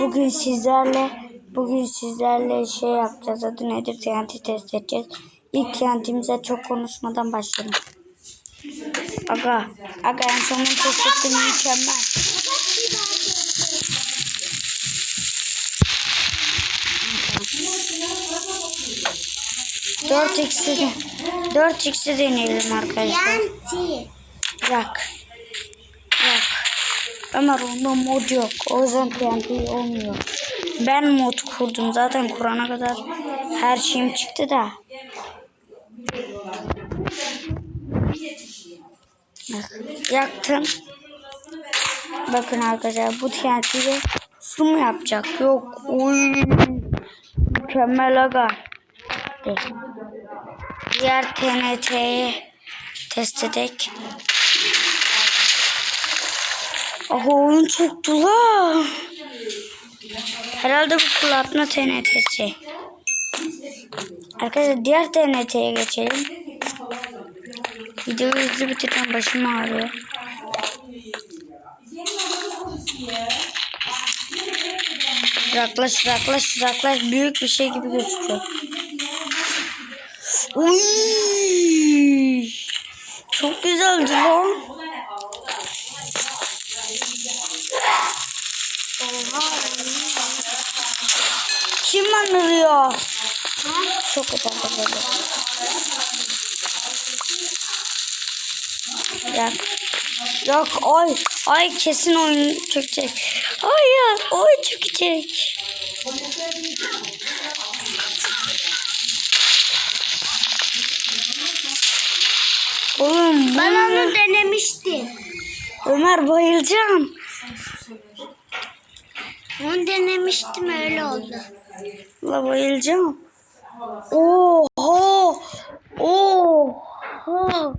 Bugün sizlerle bugün sizlerle şey yapacağız. Adı nedir? TNT test edeceğiz. İlk TNT'mize çok konuşmadan başlayalım. Aga, aga en sonunda test ettim mükemmel. Dört x'i de, dört x'i deneyelim arkadaşlar. Yanti. Ömer onda mod yok. O yüzden TNT olmuyor. Ben mod kurdum. Zaten kurana kadar her şeyim çıktı da. Yaktım. Bakın arkadaşlar bu TNT'yi su mu yapacak? Yok. Uy. Mükemmel aga. Diğer TNT'yi test edek. Aha oyun çoktu la. Herhalde bu fırlatma TNT'si. Arkadaşlar diğer TNT'ye geçelim. Videoyu hızlı bitirden başım ağrıyor. Uzaklaş uzaklaş uzaklaş büyük bir şey gibi gözüküyor. Uy! Çok güzeldi lan. Kim anırıyor? Çok güzel böyle. Yak. Yok ay ay kesin oyun çökecek. Ay ya oy çökecek. Oğlum Ben onu denemiştim. Ömer bayılacağım. Onu denemiştim öyle oldu. La bayılacağım. Oho. Oho.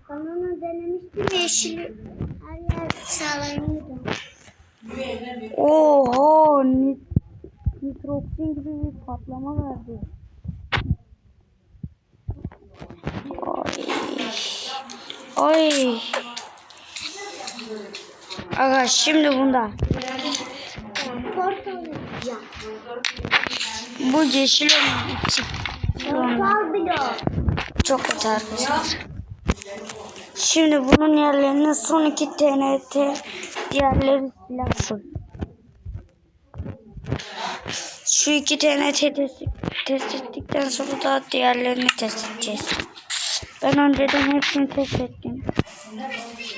Ben onu denemiştim yeşil. Her yer sağlanıyordu. Oho. Nit nitroksin gibi bir patlama verdi. Ay. Ay. Aga şimdi bunda. Bu yeşil. Çok kötü. Şimdi bunun yerlerine son iki TNT diğerleri silah. Şu iki TNT test, test ettikten sonra da diğerlerini test edeceğiz. Ben önceden hepsini test ettim.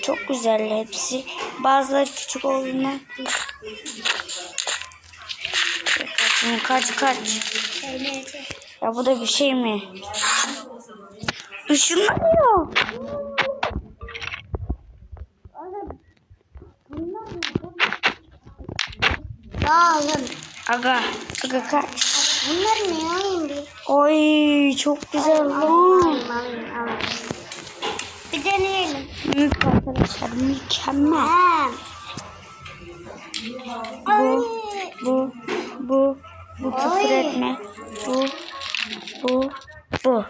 Çok güzel hepsi. Bazıları küçük olduğundan. Kaç kaç kaç. Ya bu da bir şey mi? Işınlanıyor. Dağılın. Aga, aga kaç. Bunlar ne alayım bir? Oy çok güzel lan. Bir deneyelim. Büyük arkadaşlar mükemmel. Ha. Bu, bu, bu, bu küfür etme. Bu, bu, bu.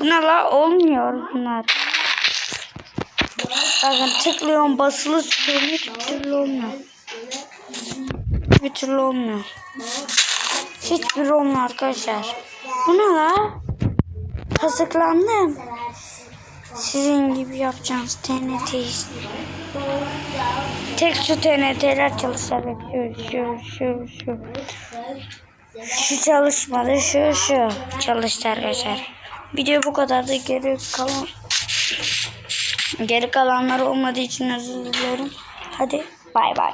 Buna la olmuyor bunlar. Bakın tıklıyorum basılı tutuyorum hiçbir türlü olmuyor. Hiçbir türlü olmuyor. Hiçbir olmuyor arkadaşlar. Bu ne la? Kazıklandım. Sizin gibi yapacağınız TNT işte. Tek şu TNT'ler çalışacak. Şu, şu, şu, şu. Şu çalışmadı, şu, şu çalıştı arkadaşlar. Video bu kadar da geri kalan geri kalanlar olmadığı için özür diliyorum. Hadi bay bay.